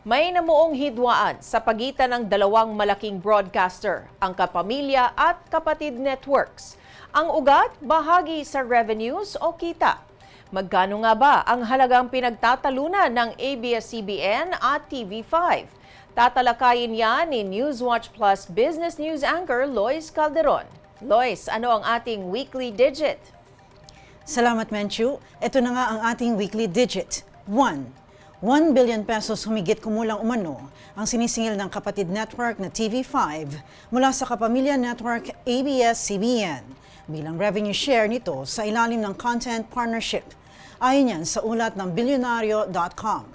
May namuong hidwaan sa pagitan ng dalawang malaking broadcaster, ang Kapamilya at Kapatid Networks. Ang ugat, bahagi sa revenues o kita. Magkano nga ba ang halagang pinagtatalunan ng ABS-CBN at TV5? Tatalakayin yan ni Newswatch Plus Business News Anchor Lois Calderon. Lois, ano ang ating weekly digit? Salamat, Menchu. Ito na nga ang ating weekly digit. 1. 1 billion pesos humigit kumulang umano ang sinisingil ng kapatid network na TV5 mula sa Kapamilya Network ABS-CBN bilang revenue share nito sa ilalim ng content partnership. Ayon yan sa ulat ng bilyonaryo.com.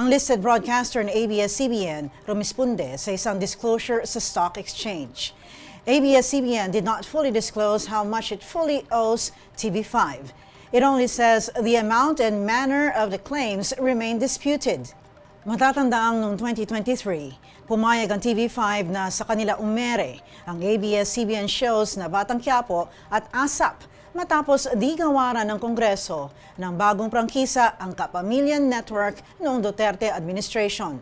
Ang listed broadcaster ng ABS-CBN rumisponde sa isang disclosure sa stock exchange. ABS-CBN did not fully disclose how much it fully owes TV5. It only says the amount and manner of the claims remain disputed. Matatandaang noong 2023, pumayag ang TV5 na sa kanila umere ang ABS-CBN shows na Batang Quiapo at ASAP matapos di gawaran ng Kongreso ng bagong prangkisa ang Kapamilya Network noong Duterte administration.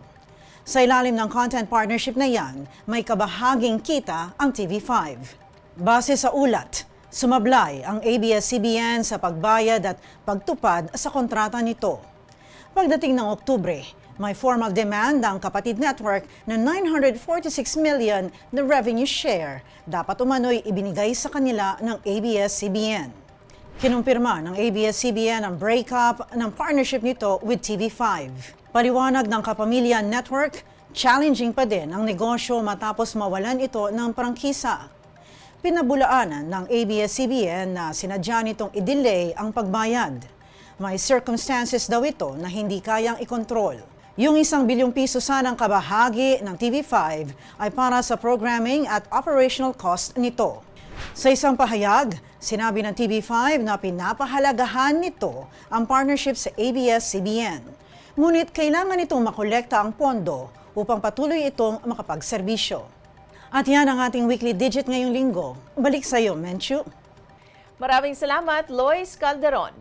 Sa ilalim ng content partnership na yan, may kabahaging kita ang TV5. Base sa ulat, sumablay ang ABS-CBN sa pagbayad at pagtupad sa kontrata nito. Pagdating ng Oktubre, may formal demand ang kapatid network na 946 million na revenue share dapat umano'y ibinigay sa kanila ng ABS-CBN. Kinumpirma ng ABS-CBN ang breakup ng partnership nito with TV5. Paliwanag ng Kapamilya Network, challenging pa din ang negosyo matapos mawalan ito ng prangkisa. Pinabulaanan ng ABS-CBN na sinadya nitong i-delay ang pagbayad. May circumstances daw ito na hindi kayang ikontrol. Yung isang bilyong piso sanang kabahagi ng TV5 ay para sa programming at operational cost nito. Sa isang pahayag, sinabi ng TV5 na pinapahalagahan nito ang partnership sa ABS-CBN. Ngunit kailangan itong makolekta ang pondo upang patuloy itong makapagserbisyo. At yan ang ating weekly digit ngayong linggo. Balik sa iyo, Menchu. Maraming salamat, Lois Calderon.